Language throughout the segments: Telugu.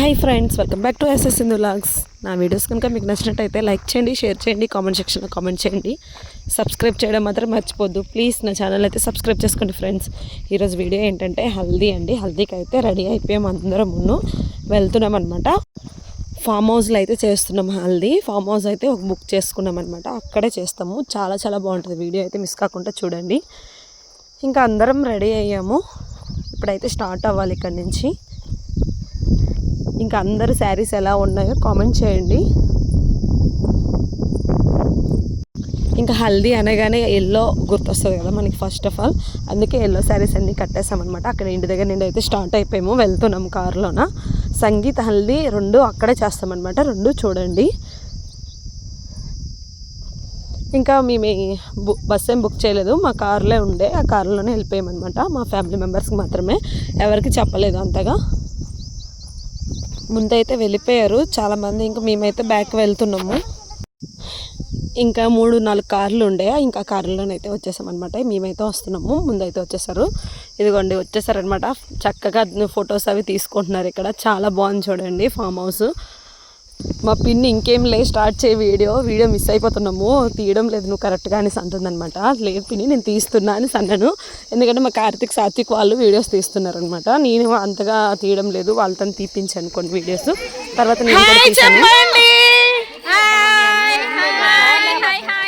Hi friends welcome back to S S Sindhu logs. నా వీడియోస్ కనుక మీకు నచ్చినట్టయితే లైక్ చేయండి షేర్ చేయండి కామెంట్ సెక్షన్లో కామెంట్ చేయండి. సబ్స్క్రైబ్ చేయడం మాత్రం మర్చిపోద్దు. ప్లీజ్ నా ఛానల్ అయితే సబ్స్క్రైబ్ చేసుకోండి ఫ్రెండ్స్. ఈరోజు వీడియో ఏంటంటే హల్దీ అండి. హల్దీకి అయితే రెడీ అయిపోయాం అందరం ముందు వెళ్తున్నాం అనమాట ఫామ్ హౌస్లో అయితే చేస్తున్నాం హల్దీ. ఫామ్ హౌస్ అయితే ఒక బుక్ చేసుకున్నాం అనమాట అక్కడే చేస్తాము. చాలా చాలా బాగుంటుంది. వీడియో అయితే మిస్ కాకుండా చూడండి. ఇంకా అందరం రెడీ అయ్యాము. ఇప్పుడైతే స్టార్ట్ అవ్వాలి ఇక్కడ నుంచి. ఇంకా అందరు శారీస్ ఎలా ఉన్నాయో కామెంట్ చేయండి. ఇంకా హల్దీ అనగానే ఎల్లో గుర్తొస్తుంది కదా మనకి ఫస్ట్ ఆఫ్ ఆల్ అందుకే ఎల్లో శారీస్ అన్నీ కట్టేసామన్నమాట. అక్కడ ఇంటి దగ్గర నుండి అయితే స్టార్ట్ అయిపోయాము వెళ్తున్నాము కారులోన. సంగీత హల్దీ రెండు అక్కడే చేస్తామన్నమాట రెండు చూడండి. ఇంకా మేము బు బస్ ఏం బుక్ చేయలేదు మా కారులో ఉండే ఆ కార్లోనే వెళ్ళిపోయామన్నమాట. మా ఫ్యామిలీ మెంబర్స్కి మాత్రమే. ఎవరికి చెప్పలేదు అంతగా. ముందైతే వెళ్ళిపోయారు. చాలామంది ఇంకా మేమైతే బ్యాక్ వెళ్తున్నాము. ఇంకా మూడు నాలుగు కార్లు ఉండే. ఇంకా కార్లోనైతే వచ్చేసామన్నమాట. మేమైతే వస్తున్నాము. ముందైతే వచ్చేసారు. ఇదిగోండి వచ్చేసారనమాట చక్కగా ఫొటోస్ అవి తీసుకుంటున్నారు ఇక్కడ. చాలా బాగుంది చూడండి ఫామ్ హౌస్ మా పిన్ని ఇంకేం లేదు స్టార్ట్ చేయి వీడియో. Video miss అయిపోతున్నాము. తీయడం లేదు నువ్వు కరెక్ట్గా అనేసి అంటుందన్నమాట. లేదు పిన్ని నేను తీస్తున్నా అని అన్నాను. ఎందుకంటే మా కార్తిక్ సాత్విక్ వాళ్ళు వీడియోస్ తీస్తున్నారనమాట నేను అంతగా తీయడం లేదు. వాళ్ళతో తీపించాను కొన్ని వీడియోస్. తర్వాత నేను కూడా తీసాను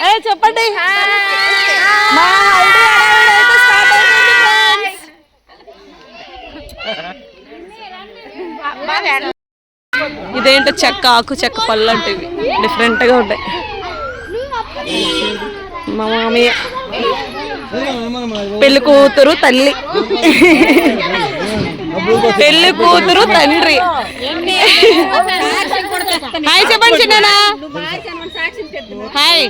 ఏ, చెప్పండి. ఇదేంటో చెక్క ఆకు చెక్క పళ్ళు అంటే ఇవి డిఫరెంట్గా ఉంటాయి. మా మామయ్య. పెళ్ళి కూతురు తల్లి. పెళ్ళి కూతురు తండ్రి. హాయ్ చెప్పండి చిన్న హాయ్.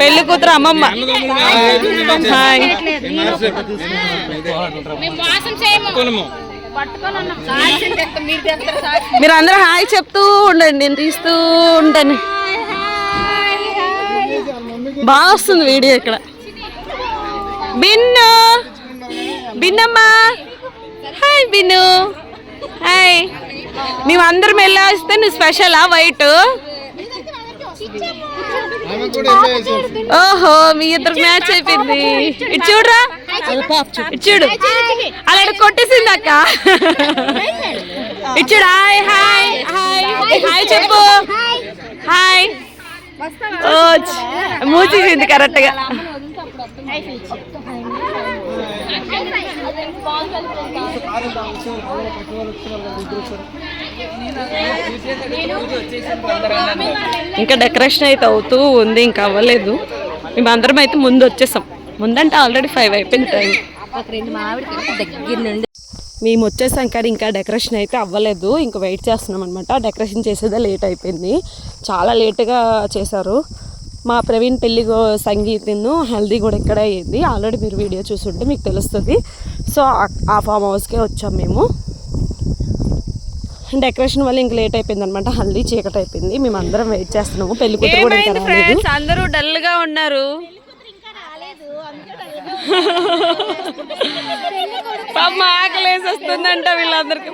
పెళ్ళి కూతురు అమ్మమ్మ. హాయ్. మీరు అందరూ హాయ్ చెప్తూ ఉండండి నేను తీస్తూ ఉంటాను. బాగా వస్తుంది వీడియో ఇక్కడ. బిన్ను బిన్నమ్మా. హాయ్ బిన్ను. హాయ్. మేమందరం వెళ్ళా వస్తే నువ్వు స్పెషలా వైట్ ఓహో మీ ఇద్దరు మ్యాచ్ అయిపోయింది. ఇటు చూడరా. చూడు. అలా కొట్టేసింది అక్క. ఇటు హాయ్ హాయ్ హాయ్. హాయ్ చెప్పు. హాయ్. ఓ మూసేసింది కరెక్ట్గా ఇంకా డెకరేషన్ అయితే అవుతూ ఉంది ఇంకా అవ్వలేదు. మేమందరం అయితే ముందు వచ్చేసాం. ముందంటే ఆల్రెడీ ఫైవ్ అయిపోయింది టైం దగ్గర నుండి మేము వచ్చేసాం కానీ ఇంకా డెకరేషన్ అయితే అవ్వలేదు. ఇంకా వెయిట్ చేస్తున్నాం అనమాట డెకరేషన్ చేసేదే లేట్ అయిపోయింది. చాలా లేట్గా చేశారు. మా ప్రవీణ్ పెళ్ళి సంగీతను హల్దీ కూడా ఇక్కడే అయ్యింది ఆల్రెడీ మీరు వీడియో చూసుంటే మీకు తెలుస్తుంది. సో ఆ- ఆ ఫామ్ హౌస్కే వచ్చాం మేము. డెకరేషన్ వల్ల ఇంక లేట్ అయిపోయింది అనమాట హల్దీ చీకటి అయిపోయింది. మేము అందరం వెయిట్ చేస్తున్నాము. పెళ్ళి కూతురు కూడా ఇంకా రాలేదు. అందరూ డల్గా ఉన్నారు. పాప ఆకలేసి వస్తుందంట వీళ్ళందరికి.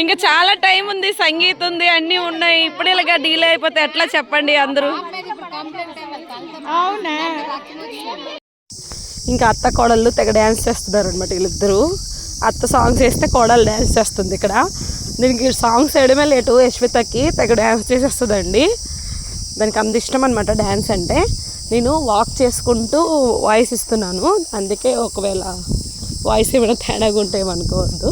ఇంకా చాలా టైం ఉంది సంగీతం ఉంది అన్నీ ఉన్నాయి. ఇప్పుడు ఇలాగా డీలే అయిపోతే ఎట్లా చెప్పండి అందరూ? ఇంకా అత్త కోడళ్ళు తెగ డ్యాన్స్ చేస్తున్నారు అనమాట వీళ్ళిద్దరు. అత్త సాంగ్స్ వేస్తే కోడలు డ్యాన్స్ చేస్తుంది ఇక్కడ. దీనికి సాంగ్స్ వేయడమే లేటు యశ్వితకి తెగ డ్యాన్స్ చేసేస్తుందండి. దానికి అంత ఇష్టం అనమాట డ్యాన్స్ అంటే. నేను వాక్ చేసుకుంటూ వాయిస్ ఇస్తున్నాను. అందుకే ఒకవేళ వాయిస్ ఏమైనా తేడాగా ఉంటే ఏమనుకోవద్దు.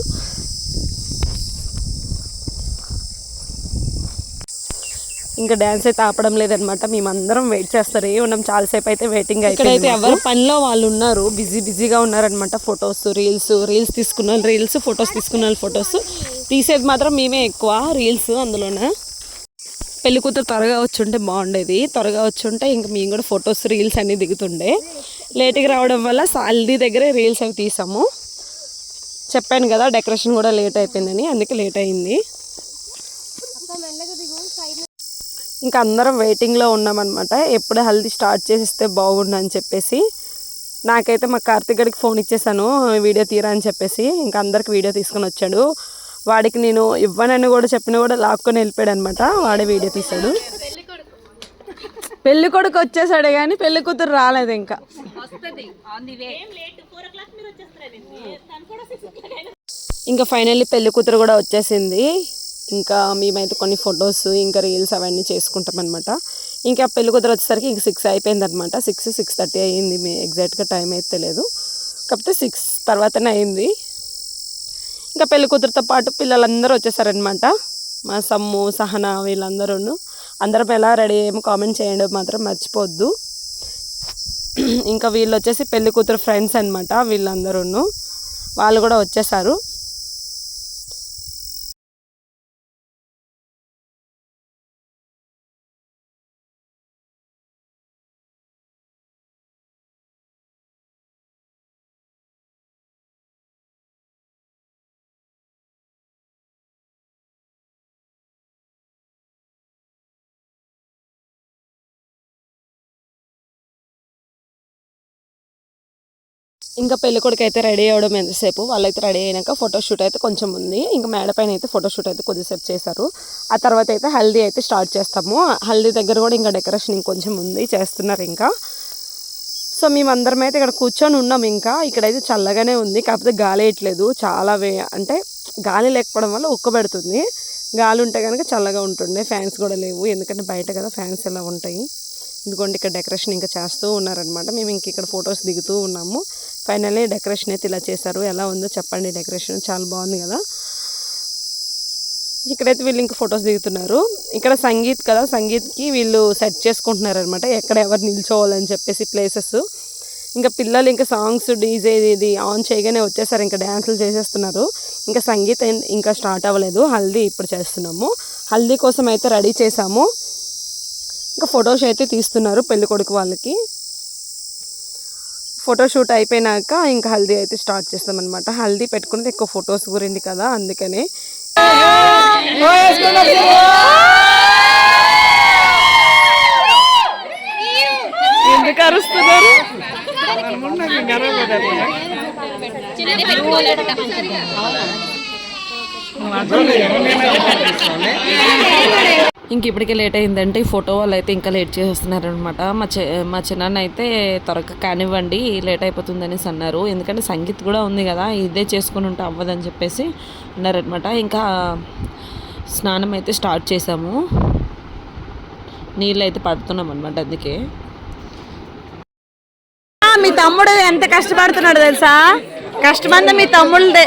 ఇంకా డ్యాన్స్ అయితే ఆపడం లేదనమాట. మేమందరం వెయిట్ చేస్తారు. ఏ ఉన్నాం చాలాసేపు అయితే వెయిటింగ్ అయితే ఎవరు పనిలో వాళ్ళు ఉన్నారు బిజీ బిజీగా ఉన్నారనమాట. ఫొటోస్ రీల్స్ రీల్స్ తీసుకున్న రీల్స్ ఫొటోస్ తీసుకున్న ఫొటోస్ తీసేది మాత్రం మేమే ఎక్కువ రీల్స్ అందులోనే. పెళ్ళి కూతురు త్వరగా వచ్చుంటే బాగుండేది. త్వరగా వచ్చుంటే ఇంకా మేము కూడా ఫొటోస్ రీల్స్ అన్నీ దిగుతుండే. లేట్గా రావడం వల్ల సాల్దీ దగ్గరే రీల్స్ అవి తీసాము. చెప్పాను కదా డెకరేషన్ కూడా లేట్ అయిపోయిందని అందుకే లేట్ అయింది. ఇంకా అందరం వెయిటింగ్లో ఉన్నామన్నమాట. ఎప్పుడు హల్దీ స్టార్ట్ చేసిస్తే బాగుండు అని చెప్పేసి. నాకైతే మా కార్తిక్ గడికి ఫోన్ ఇచ్చేసాను వీడియో తీరా అని చెప్పేసి. ఇంకా అందరికి వీడియో తీసుకొని వచ్చాడు. వాడికి నేను ఇవ్వనని కూడా చెప్పినా కూడా లాక్కొని వెళ్ళిపోయాడు అనమాట వాడే వీడియో తీశాడు. పెళ్ళి కొడుకు వచ్చేసాడే కానీ పెళ్ళి కూతురు రాలేదు ఇంకా. ఇంకా ఫైనల్లీ పెళ్ళి కూతురు కూడా వచ్చేసింది. ఇంకా మేమైతే కొన్ని ఫొటోస్ ఇంకా రీల్స్ అవన్నీ చేసుకుంటాం అనమాట ఇంకా పెళ్ళి కుదిరి వచ్చేసరికి ఇంక సిక్స్ అయిపోయింది అనమాట సిక్స్ సిక్స్ థర్టీ అయ్యింది. మీ ఎగ్జాక్ట్గా టైం అయితే తెలియదు కాకపోతే సిక్స్ తర్వాతనే అయింది. ఇంకా పెళ్ళి కూతురుతో పాటు పిల్లలందరూ వచ్చేసారనమాట మా సమ్ము సహన వీళ్ళందరూ అందరం ఎలా రెడీ ఏమో కామెంట్ చేయండి. మాత్రం మర్చిపోవద్దు. ఇంకా వీళ్ళు వచ్చేసి పెళ్ళి కూతురు ఫ్రెండ్స్ అనమాట వీళ్ళందరూ వాళ్ళు కూడా వచ్చేసారు. ఇంకా పెళ్ళికొడుకు అయితే రెడీ అవ్వడం ఎంతసేపు? వాళ్ళైతే రెడీ అయినాక ఫోటోషూట్ అయితే కొంచెం ఉంది. ఇంకా మేడ పైన అయితే ఫోటోషూట్ అయితే కొద్దిసేపు చేశారు. ఆ తర్వాత అయితే హల్దీ అయితే స్టార్ట్ చేస్తాము. హల్దీ దగ్గర కూడా ఇంకా డెకరేషన్ ఇంకొంచెం ఉంది. చేస్తున్నారు ఇంకా. సో మేమందరం అయితే ఇక్కడ కూర్చొని ఉన్నాం ఇంకా. ఇక్కడైతే చల్లగానే ఉంది. కాకపోతే గాలి వేయట్లేదు. చాలా వే అంటే గాలి లేకపోవడం వల్ల ఉక్కబెడుతుంది గాలి ఉంటే కనుక చల్లగా ఉంటుండే. ఫ్యాన్స్ కూడా లేవు. ఎందుకంటే బయట కదా ఫ్యాన్స్ ఎలా ఉంటాయి. ఎందుకంటే ఇక్కడ డెకరేషన్ ఇంకా చేస్తూ ఉన్నారనమాట మేము ఇంక ఇక్కడ ఫొటోస్ దిగుతూ ఉన్నాము. ఫైనల్లీ డెకరేషన్ అయితే ఇలా చేశారు. ఎలా ఉందో చెప్పండి. డెకరేషన్ చాలా బాగుంది కదా. ఇక్కడైతే వీళ్ళు ఇంకా ఫొటోస్ దిగుతున్నారు. ఇక్కడ సంగీత్ కదా. సంగీత్కి వీళ్ళు సెట్ చేసుకుంటున్నారు అనమాట ఎక్కడ ఎవరు నిల్చోవాలని చెప్పేసి ప్లేసెస్. ఇంకా పిల్లలు ఇంకా సాంగ్స్ డీజే ఇది ఆన్ చేయగానే వచ్చేసారు. ఇంకా డ్యాన్సులు చేసేస్తున్నారు. ఇంకా సంగీత్ ఇంకా స్టార్ట్ అవ్వలేదు. హల్దీ ఇప్పుడు చేస్తున్నాము. హల్దీ కోసం అయితే రెడీ చేసాము ఇంకా ఫొటోస్ అయితే తీస్తున్నారు పెళ్ళికొడుకు వాళ్ళకి. ఫోటోషూట్ అయిపోయినాక ఇంకా హల్దీ అయితే స్టార్ట్ చేస్తాం అనమాట హల్దీ పెట్టుకున్నది ఎక్కువ ఫొటోస్ గురించి కదా అందుకనే. ఎందుకు అరుస్తున్నారు? ఇంక ఇప్పటికే లేట్ అయిందంటే ఈ ఫోటో వాళ్ళు అయితే ఇంకా లేట్ చేస్తున్నారు అనమాట మా చె మా చిన్నాన్న అయితే త్వరగా కానివ్వండి లేట్ అయిపోతుందనేసి అన్నారు. ఎందుకంటే సంగీత్ కూడా ఉంది కదా ఇదే చేసుకుని ఉంటే అవ్వదని చెప్పేసి అన్నారనమాట ఇంకా స్నానం అయితే స్టార్ట్ చేసాము. నీళ్ళు అయితే పడుతున్నాం అనమాట అందుకే. మీ తమ్ముడు ఎంత కష్టపడుతున్నాడు తెలుసా? కష్టమంది మీ తమ్ముళ్ళదే.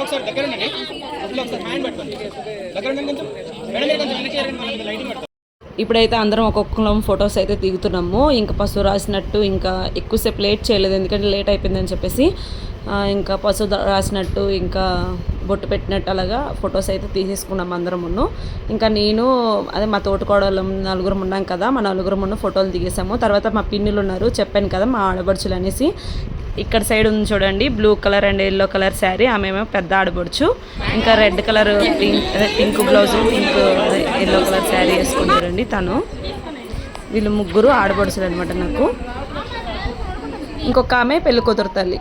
ఒకసారి దగ్గర ఉండండి అసలు ఒకసారి హ్యాండ్ పట్టుకోండి. దగ్గర ఉండండి కొంచెం. మేడం మీరు కొంచెం వెనక్కి మనం లైటింగ్ పడతాం. ఇప్పుడైతే అందరం ఒక్కొక్కలం ఫొటోస్ అయితే దిగుతున్నాము. ఇంకా పశువు రాసినట్టు ఇంకా ఎక్కువసేపు లేట్ చేయలేదు ఎందుకంటే లేట్ అయిపోయిందని చెప్పేసి ఇంకా పశువు రాసినట్టు ఇంకా బొట్టు పెట్టినట్టు అలాగా ఫొటోస్ అయితే తీసేసుకున్నాం అందరం ఉన్ను ఇంకా నేను అదే మా తోటకోడలం నలుగురం ఉన్నాం కదా మా నలుగురం ఉన్న ఫోటోలు దిగేసాము తర్వాత మా పిన్నులు ఉన్నారు చెప్పాను కదా మా ఆడబడుచులు అనేసి. ఇక్కడ సైడ్ ఉంది చూడండి blue colour and yellow colour sari ఆమె పెద్ద ఆడబడుచు. ఇంకా red colour pink pink blouse pink yellow colour sari వేసుకుంటారండి తను. వీళ్ళు ముగ్గురు ఆడబడుచులు అనమాట నాకు. ఇంకొక ఆమె పెళ్ళి కూతురు తల్లి.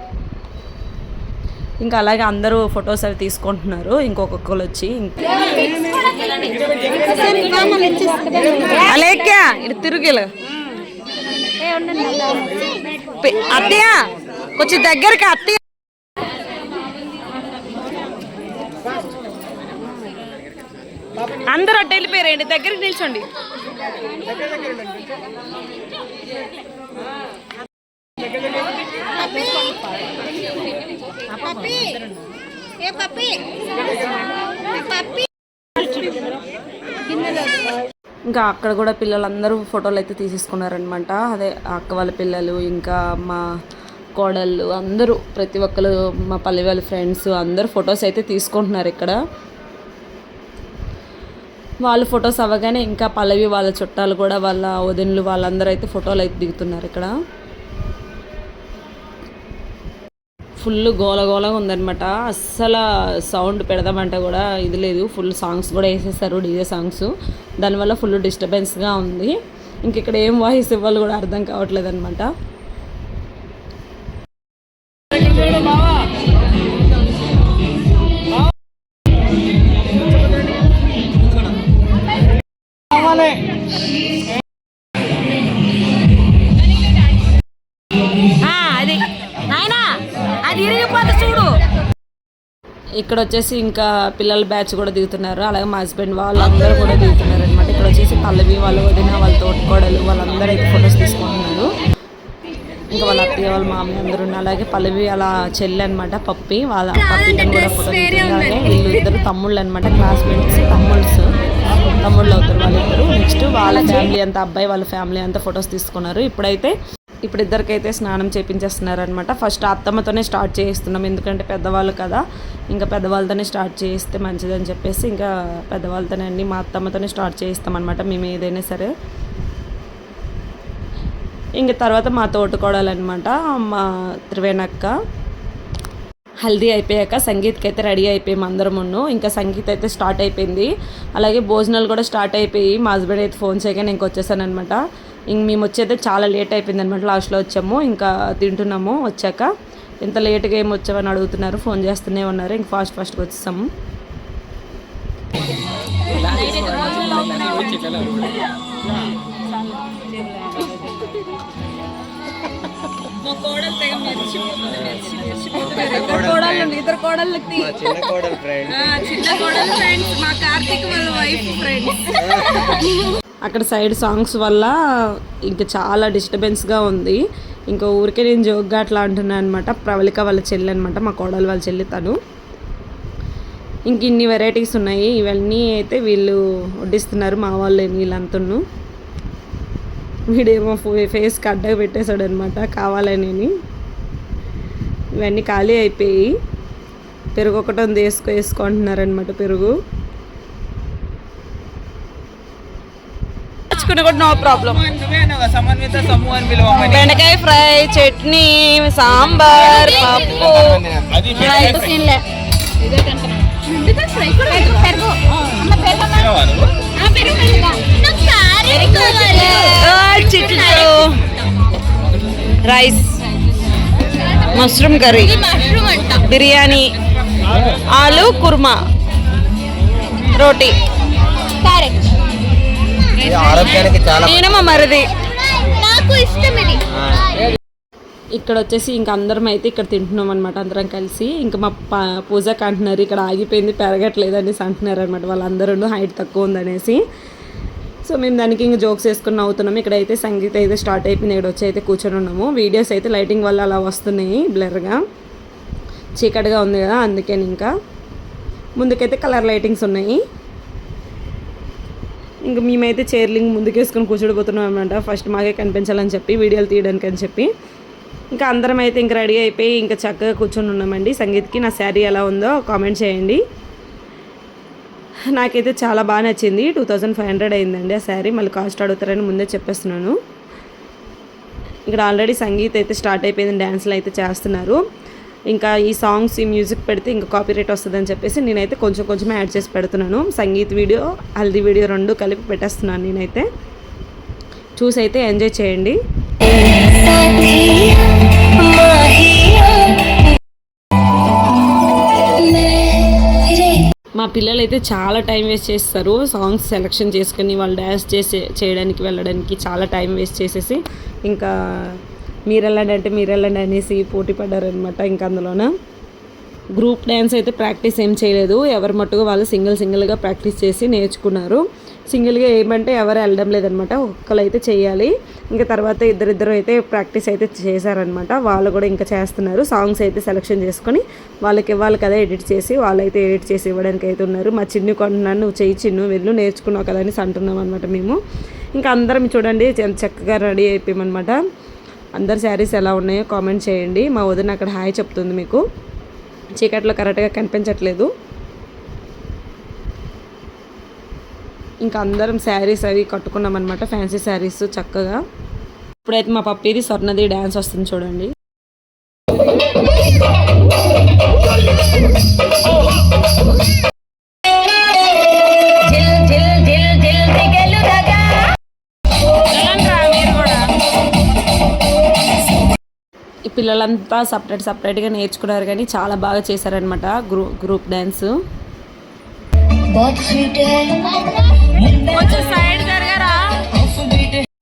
ఇంకా అలాగే అందరూ ఫొటోస్ అవి తీసుకుంటున్నారు. ఇంకొకరు వచ్చి అలేక్యా ఇటు తిరుగిలు అత్తయ్య! కొంచెం దగ్గరకి అత్తయ్య అందరూ అట్ట వెళ్ళిపోయారండి దగ్గరికి నిల్చోండి. ఏ పప్పి పప్పి ఇంకా అక్కడ కూడా పిల్లలందరూ ఫోటోలు అయితే తీసేసుకున్నారనమాట అదే అక్క వాళ్ళ పిల్లలు ఇంకా మా కోడళ్ళు అందరూ ప్రతి ఒక్కరు మా పల్లె వాళ్ళ ఫ్రెండ్స్ అందరూ ఫొటోస్ అయితే తీసుకుంటున్నారు ఇక్కడ. వాళ్ళు ఫొటోస్ అవ్వగానే ఇంకా పల్లవి వాళ్ళ చుట్టాలు కూడా వాళ్ళ వదినలు వాళ్ళందరూ అయితే ఫోటోలు అయితే దిగుతున్నారు ఇక్కడ. ఫుల్ గోల గోలగా ఉందనమాట అస్సలు సౌండ్ పెడదామంటే కూడా ఇది లేదు. ఫుల్ సాంగ్స్ కూడా వేసేసారు డీజే సాంగ్స్ దానివల్ల ఫుల్ డిస్టర్బెన్స్గా ఉంది. ఇంక ఇక్కడ ఏం వాయిస్ ఇవ్వాలి కూడా అర్థం కావట్లేదు అనమాట ఇక్కడ వచ్చేసి ఇంకా పిల్లల బ్యాచ్ కూడా దిగుతున్నారు. అలాగే మా హస్బెండ్ వాళ్ళందరూ కూడా దిగుతున్నారు అనమాట ఇక్కడ వచ్చేసి పల్లవి వాళ్ళు వదిన వాళ్ళ తోటికోడలు వాళ్ళందరూ అయితే ఫొటోస్ తీసుకుంటున్నారు. ఇంకా వాళ్ళ అత్తయ్య వాళ్ళ మామయ్య అందరూ ఉన్నారు. అలాగే పల్లవి అలా చెల్లి అనమాట పప్పి. వాళ్ళ పప్పి కూడా ఫోటో అలాగే వీళ్ళు ఇద్దరు తమ్ముళ్ళు అనమాట క్లాస్మేట్స్ తమ్ముళ్ళస్ తమ్ముళ్ళు అవుతారు వాళ్ళిద్దరు. నెక్స్ట్ వాళ్ళ ఫ్యామిలీ అంతా అబ్బాయి వాళ్ళ ఫ్యామిలీ అంతా ఫొటోస్ తీసుకున్నారు. ఇప్పుడైతే ఇప్పుడు ఇద్దరికైతే స్నానం చేపించేస్తున్నారనమాట ఫస్ట్ అత్తమ్మతోనే స్టార్ట్ చేయిస్తున్నాం. ఎందుకంటే పెద్దవాళ్ళు కదా. ఇంకా పెద్దవాళ్ళతోనే స్టార్ట్ చేయిస్తే మంచిదని చెప్పేసి ఇంకా పెద్దవాళ్ళతోనే అండి మా అత్తమ్మతోనే స్టార్ట్ చేయిస్తాం అనమాట మేము ఏదైనా సరే. ఇంక తర్వాత మా తోటకోడలనమాట మా త్రివేణక్క. హల్దీ అయిపోయాక సంగీత్కి అయితే రెడీ అయిపోయాం అందరం ఉన్ను ఇంకా సంగీత్ అయితే స్టార్ట్ అయిపోయింది. అలాగే భోజనాలు కూడా స్టార్ట్ అయిపోయి మా హస్బెండ్ అయితే ఫోన్ చేయగానే నేను వచ్చేసాను అనమాట ఇంక మేము వచ్చేది చాలా లేట్ అయిపోయింది అనమాట లాస్ట్లో వచ్చాము ఇంకా తింటున్నాము వచ్చాక. ఇంత లేట్గా ఏం వచ్చామని అడుగుతున్నారు ఫోన్ చేస్తూనే ఉన్నారు. ఇంక ఫాస్ట్ ఫాస్ట్గా వచ్చేసాము ఇద్దరు కోడలు ఫ్రెండ్ చిన్న కోడలు ఫ్రెండ్స్ మా కార్తీక్ వాళ్ళ వైఫ్ ఫ్రెండ్స్ అక్కడ సైడ్ సాంగ్స్ వల్ల ఇంకా చాలా డిస్టర్బెన్స్గా ఉంది. ఇంకా ఊరికే నేను జోక్గా అట్లా అంటున్నాను అనమాట ప్రవళిక వాళ్ళ చెల్లి అనమాట మా కోడలు వాళ్ళ చెల్లి తను. ఇంక ఇన్ని వెరైటీస్ ఉన్నాయి. ఇవన్నీ అయితే వీళ్ళు వడ్డిస్తున్నారు. మా వాళ్ళు వీళ్ళంతను వీడేమో ఫేస్కి అడ్డగా పెట్టేశాడు అనమాట కావాలని ఇవన్నీ ఖాళీ అయిపోయి పెరుగు ఒకటి ఉంది. వేసుకో వేసుకుంటున్నారనమాట పెరుగు. తెచ్చుకున్నా కూడా నో ప్రాబ్లం బెండకాయ ఫ్రై చట్నీ సాంబార్ పప్పు? చిట్లు రైస్ మష్రూమ్ కర్రీ బిర్యానీ ఆలు కుర్మా రోటీ. ఇది ఆరోగ్యానికి చాలా నేను మా మరిది. నాకు ఇష్టం ఇది ఇక్కడ వచ్చేసి ఇంకా అందరం అయితే ఇక్కడ తింటున్నాం అనమాట అందరం కలిసి. ఇంకా మా ప పూజకి అంటున్నారు ఇక్కడ ఆగిపోయింది పెరగట్లేదు అనేసి అంటున్నారు అనమాట వాళ్ళందరూ హైట్ తక్కువ ఉందనేసి. సో మేము దానికి ఇంకా జోక్స్ వేసుకుని నవ్వుతున్నాం. ఇక్కడైతే సంగీత అయితే స్టార్ట్ అయిపోయింది ఇక్కడ వచ్చి అయితే కూర్చొని ఉన్నాము. వీడియోస్ అయితే లైటింగ్ వల్ల అలా వస్తున్నాయి బ్లర్గా. చీకటిగా ఉంది కదా అందుకని ఇంకా. ముందుకైతే కలర్ లైటింగ్స్ ఉన్నాయి. ఇంకా మేమైతే చైర్లింగ్ ముందుకేసుకొని కూర్చోడిపోతున్నాం అనమాట ఫస్ట్ మాకే కనిపించాలని చెప్పి వీడియోలు తీయడానికి అని చెప్పి. ఇంకా అందరం అయితే ఇంకా రెడీ అయిపోయి ఇంకా చక్కగా కూర్చొని ఉన్నామండి. సంగీత్కి నా శారీ ఎలా ఉందో కామెంట్ చేయండి. నాకైతే చాలా బాగా నచ్చింది. టూ థౌజండ్ ఫైవ్ హండ్రెడ్ అయిందండి ఆ శారీ. మళ్ళీ కాస్ట్ అడుగుతారని ముందే చెప్పేస్తున్నాను. ఇక్కడ ఆల్రెడీ సంగీత్ అయితే స్టార్ట్ అయిపోయింది డ్యాన్స్లు అయితే చేస్తున్నారు. ఇంకా ఈ సాంగ్స్ ఈ మ్యూజిక్ పెడితే ఇంకా కాపీ రేట్ వస్తుందని చెప్పేసి నేనైతే కొంచెం కొంచెం యాడ్ చేసి పెడుతున్నాను. సంగీత్ వీడియో హల్దీ వీడియో రెండు కలిపి పెట్టేస్తున్నాను నేనైతే. చూసి అయితే ఎంజాయ్ చేయండి. మా పిల్లలు అయితే చాలా టైం వేస్ట్ చేస్తారు. సాంగ్స్ సెలెక్షన్ చేసుకుని వాళ్ళు డ్యాన్స్ చేసే చేయడానికి వెళ్ళడానికి చాలా టైం వేస్ట్ చేసేసి ఇంకా మీరు వెళ్ళండి అంటే మీరు వెళ్ళండి అనేసి పోటీ పడ్డారనమాట ఇంకా అందులోన. గ్రూప్ డ్యాన్స్ అయితే ప్రాక్టీస్ ఏం చేయలేదు. ఎవరి మట్టుగా వాళ్ళు సింగిల్ సింగిల్గా ప్రాక్టీస్ చేసి నేర్చుకున్నారు. సింగిల్గా ఏమంటే ఎవరు వెళ్ళడం లేదనమాట ఒక్కరు అయితే చేయాలి. ఇంకా తర్వాత ఇద్దరిద్దరు అయితే ప్రాక్టీస్ అయితే చేశారనమాట వాళ్ళు కూడా ఇంకా చేస్తున్నారు. సాంగ్స్ అయితే సెలెక్షన్ చేసుకొని వాళ్ళకి ఇవ్వాలి కదా ఎడిట్ చేసి వాళ్ళైతే ఎడిట్ చేసి ఇవ్వడానికి అయితే ఉన్నారు. మా చిన్ని కొంటున్నాను నువ్వు చేయి చిన్ను వెళ్ళు నేర్చుకున్నావు కదా అని అంటున్నాం అనమాట మేము. ఇంకా అందరం చూడండి ఎంత చక్కగా రెడీ అయిపోయామన్నమాట. అందరు శారీస్ ఎలా ఉన్నాయో కామెంట్ చేయండి. మా వదిన అక్కడ హాయ్ చెప్తుంది మీకు. చీకట్లో కరెక్ట్గా కనిపించట్లేదు. ఇంకా అందరం శారీస్ అవి కట్టుకున్నాం అనమాట ఫ్యాన్సీ శారీస్ చక్కగా. ఇప్పుడైతే మా పప్పిది స్వర్ణది డ్యాన్స్ వస్తుంది చూడండి. పిల్లలంతా సపరేట్ సపరేట్గా నేర్చుకున్నారు కానీ చాలా బాగా చేశారనమాట గ్రూప్ గ్రూప్ డ్యాన్స్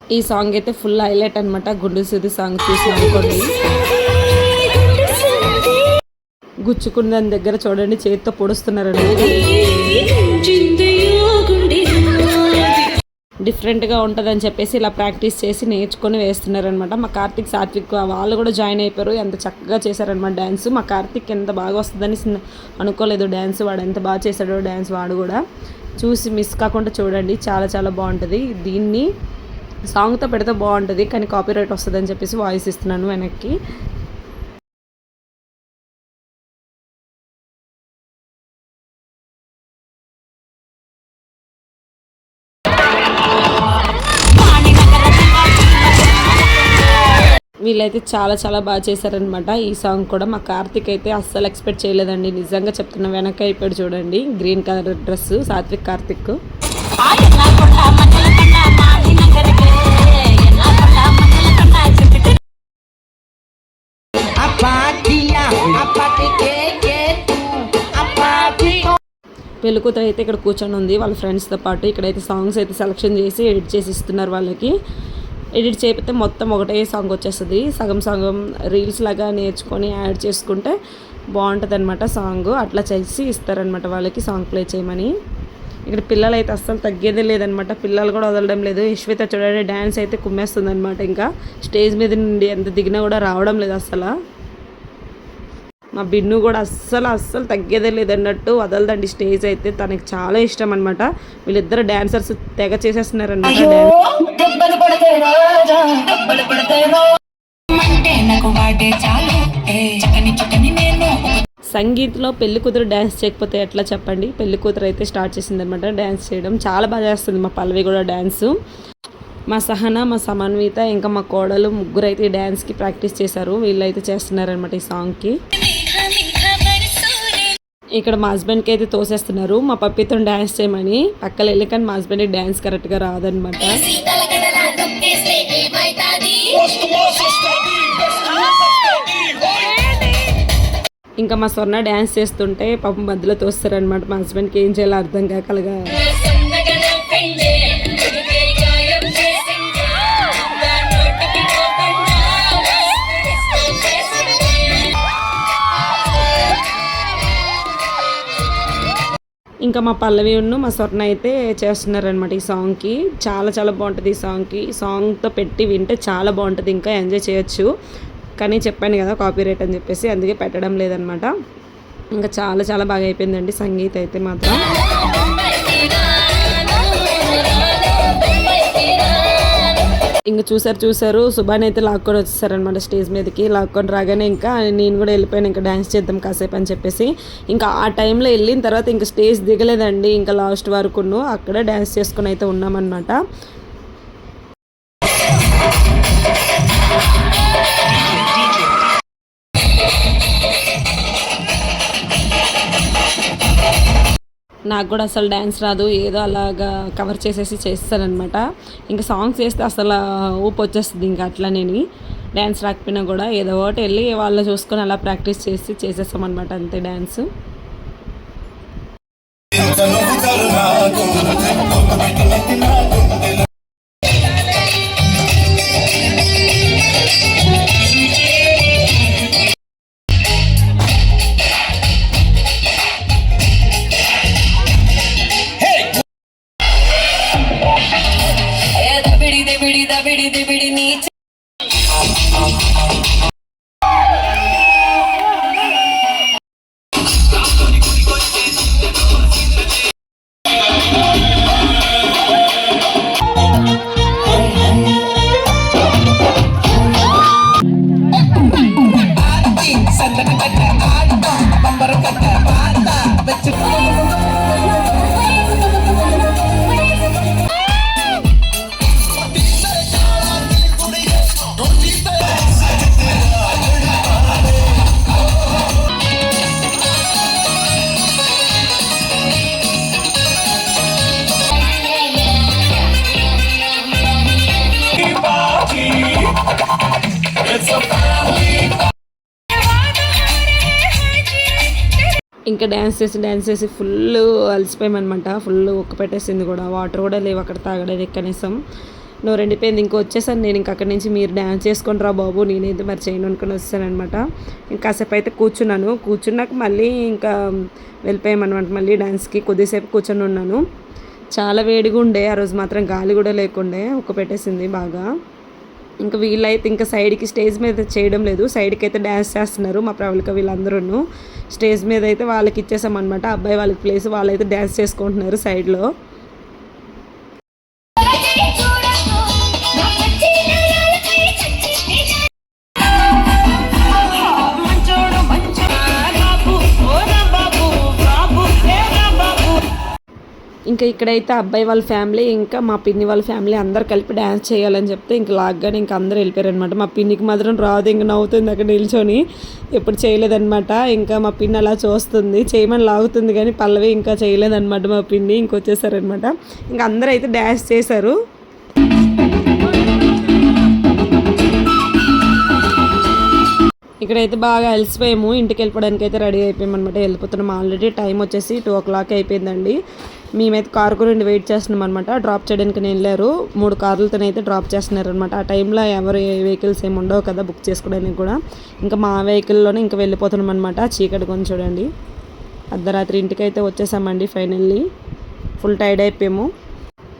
ఈ సాంగ్ అయితే ఫుల్ హైలైట్ అనమాట గుండు సూది సాంగ్ చూసి అనుకోండి. గుచ్చుకున్న దాని దగ్గర చూడండి చేతితో పొడుస్తున్నారండి డిఫరెంట్గా ఉంటుందని చెప్పేసి ఇలా ప్రాక్టీస్ చేసి నేర్చుకొని వేస్తున్నారనమాట. మా కార్తిక్ సాత్విక్ వాళ్ళు కూడా జాయిన్ అయిపోయారు. ఎంత చక్కగా చేశారనమాట డ్యాన్స్. మా కార్తిక్ ఎంత బాగా వస్తుందని అనుకోలేదు. డ్యాన్స్ వాడు ఎంత బాగా చేశాడో డ్యాన్స్ వాడు కూడా. చూసి మిస్ కాకుండా చూడండి. చాలా చాలా బాగుంటుంది. దీన్ని సాంగ్తో పెడితే బాగుంటుంది. కానీ కాపీరైట్ వస్తుందని చెప్పేసి వాయిస్ ఇస్తున్నాను వెనక్కి. వీళ్ళైతే చాలా చాలా బాగా చేశారనమాట ఈ సాంగ్ కూడా మా కార్తిక్ అయితే అస్సలు ఎక్స్పెక్ట్ చేయలేదండి. నిజంగా చెప్తున్న వెనక అయిపోయాడు చూడండి. Green colour dress Satvik Karthik. పెళ్ళికూతురు అయితే ఇక్కడ కూర్చొని ఉంది వాళ్ళ ఫ్రెండ్స్తో పాటు ఇక్కడైతే సాంగ్స్ అయితే సెలెక్షన్ చేసి ఎడిట్ చేసి ఇస్తున్నారు వాళ్ళకి. ఎడిట్ చేయకపోతే మొత్తం ఒకటే సాంగ్ వచ్చేస్తుంది. సగం సగం రీల్స్ లాగా నేర్చుకొని యాడ్ చేసుకుంటే బాగుంటుంది అనమాట సాంగ్. అట్లా చేసి ఇస్తారనమాట వాళ్ళకి సాంగ్ ప్లే చేయమని. ఇక్కడ పిల్లలు అయితే అస్సలు తగ్గేదే లేదనమాట పిల్లలు కూడా వదలడం లేదు. యశ్విత చూడండి డ్యాన్స్ అయితే కుమ్మేస్తుంది అనమాట ఇంకా. స్టేజ్ మీద నుండి ఎంత దిగినా కూడా రావడం లేదు అసలు మా బిన్ను కూడా అస్సలు అస్సలు తగ్గేదే లేదన్నట్టు వదలదండి స్టేజ్ అయితే. తనకి చాలా ఇష్టం అనమాట వీళ్ళిద్దరు డాన్సర్స్ తెగ చేసేస్తున్నారనమాట డాన్స్ సంగీత్లో పెళ్ళి కూతురు డ్యాన్స్ చేయకపోతే ఎట్లా చెప్పండి? పెళ్ళి కూతురు అయితే స్టార్ట్ చేసిందనమాట డ్యాన్స్ చేయడం. చాలా బాగా చేస్తుంది మా పల్లవి కూడా డ్యాన్స్ మా సహన మా సమన్విత ఇంకా మా కోడలు ముగ్గురు అయితే ఈ డ్యాన్స్కి ప్రాక్టీస్ చేశారు. వీళ్ళు అయితే చేస్తున్నారనమాట ఈ సాంగ్కి. ఇక్కడ మా హస్బెండ్కి అయితే తోసేస్తున్నారు. మా పప్పితో డ్యాన్స్ చేయమని. పక్కన వెళ్ళి కానీ మా హస్బెండ్కి డ్యాన్స్ కరెక్ట్గా రాదనమాట ఇంకా మా స్వర్ణ డ్యాన్స్ చేస్తుంటే పాపం మధ్యలో తోస్తారనమాట మా హస్బెండ్కి ఏం చేయాలో అర్థం కాకలుగా ఇంకా మా పల్లవి ఉన్ను మా స్వర్ణ అయితే చేస్తున్నారనమాట ఈ సాంగ్కి. చాలా చాలా బాగుంటుంది ఈ సాంగ్కి. సాంగ్తో పెట్టి వింటే చాలా బాగుంటుంది ఇంకా ఎంజాయ్ చేయొచ్చు. కానీ చెప్పాను కదా కాపీ రైట్ అని చెప్పేసి అందుకే పెట్టడం లేదనమాట ఇంకా చాలా చాలా బాగా అయిపోయిందండి సంగీత్ అయితే మాత్రం. ఇంకా చూసారు చూసారు. సుభాన్ అయితే లాక్కొని వచ్చేసారనమాట స్టేజ్ మీదకి. లాక్కొని రాగానే ఇంకా నేను కూడా వెళ్ళిపోయాను ఇంకా డ్యాన్స్ చేద్దాం కాసేపు అని చెప్పేసి. ఇంకా ఆ టైంలో వెళ్ళిన తర్వాత ఇంకా స్టేజ్ దిగలేదండి ఇంకా లాస్ట్ వరకును. అక్కడే డ్యాన్స్ చేసుకుని అయితే ఉన్నామన్నమాట. నాకు కూడా అసలు డ్యాన్స్ రాదు ఏదో అలాగా కవర్ చేసేసి చేస్తానమాట ఇంకా సాంగ్స్ వేస్తే అసలు ఊపు వచ్చేస్తుంది ఇంకా అట్లనేని. డ్యాన్స్ రాకపోయినా కూడా ఏదో ఒకటి వెళ్ళి వాళ్ళు చూసుకొని అలా ప్రాక్టీస్ చేసి చేసేస్తామన్నమాట అంతే డ్యాన్స్ ಬಿಡಿದು ಬಿಡಿ ఇంకా డ్యాన్స్ చేసి డ్యాన్స్ చేసి ఫుల్ అలసిపోయామన్నమాట. ఫుల్ ఉక్క పెట్టేసింది కూడా. వాటర్ కూడా లేవు అక్కడ తాగడానికి కనీసం. నువ్వు రెండిపోయింది ఇంకో వచ్చేసాను నేను. ఇంక అక్కడి నుంచి మీరు డ్యాన్స్ చేసుకొని రా బాబు. నేనైతే మరి చేయను అనుకుని వచ్చానమాట ఇంకా కాసేపు అయితే కూర్చున్నాను. కూర్చున్నాక మళ్ళీ ఇంకా వెళ్ళిపోయామన్నమాట. మళ్ళీ డ్యాన్స్కి కొద్దిసేపు కూర్చొని ఉన్నాను. చాలా వేడిగా ఉండే. ఆ రోజు మాత్రం గాలి కూడా లేకుండే. ఉక్క పెట్టేసింది బాగా. ఇంకా వీళ్ళైతే ఇంకా సైడ్కి స్టేజ్ మీద చేయడం లేదు. సైడ్కి అయితే డ్యాన్స్ చేస్తున్నారు మా ప్రవళిక వీళ్ళందరూ స్టేజ్ మీద అయితే వాళ్ళకి ఇచ్చేసామన్నమాట. అబ్బాయి వాళ్ళకి ప్లేస్ వాళ్ళైతే డ్యాన్స్ చేసుకుంటున్నారు సైడ్లో. ఇంకా ఇక్కడైతే అబ్బాయి వాళ్ళ ఫ్యామిలీ ఇంకా మా పిన్ని వాళ్ళ ఫ్యామిలీ అందరు కలిపి డ్యాన్స్ చేయాలని చెప్తే ఇంకా లాగ్గానే ఇంకా అందరూ వెళ్ళిపోయారనమాట మా పిన్నికి మాత్రం రాదు ఇంకా నవ్వుతుంది అక్కడ నిల్చొని. ఎప్పుడు చేయలేదనమాట ఇంకా మా పిన్ని అలా చూస్తుంది. చేయమని లాగుతుంది కానీ పల్లవి ఇంకా చేయలేదనమాట మా పిన్ని ఇంకొచ్చేసారనమాట ఇంకా అందరూ అయితే డ్యాన్స్ చేశారు. ఇక్కడైతే బాగా అలసిపోయాము. ఇంటికి వెళ్ళిపోవడానికి అయితే రెడీ అయిపోయాము అనమాట వెళ్ళిపోతున్నాం. ఆల్రెడీ టైం వచ్చేసి టూ ఓ క్లాక్ అయిపోయిందండి. మేమైతే కారు గురించి వెయిట్ చేస్తున్నాం అనమాట డ్రాప్ చేయడానికి వెళ్ళారు. మూడు కార్లతో అయితే డ్రాప్ చేస్తున్నారు అనమాట ఆ టైంలో ఎవరు వెహికల్స్ ఏమి ఉండవు కదా బుక్ చేసుకోవడానికి కూడా. ఇంకా మా వెహికల్లోనే ఇంకా వెళ్ళిపోతున్నాం అనమాట చీకటి కొంచెం చూడండి. అర్ధరాత్రి ఇంటికి అయితే వచ్చేసామండి ఫైనల్లీ. ఫుల్ టైర్డ్ అయిపోయాము.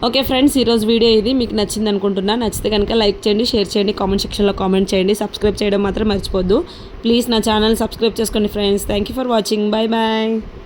ఓకే ఫ్రెండ్స్ ఈరోజు వీడియో ఇది. మీకు నచ్చింది అనుకుంటున్నా. నచ్చితే కనుక లైక్ చేయండి షేర్ చేయండి కామెంట్ సెక్షన్లో కామెంట్ చేయండి. సబ్స్క్రైబ్ చేయడం మాత్రం మర్చిపోద్దు. ప్లీజ్ నా ఛానల్ సబ్స్క్రైబ్ చేసుకోండి friends. Thank you for watching. Bye bye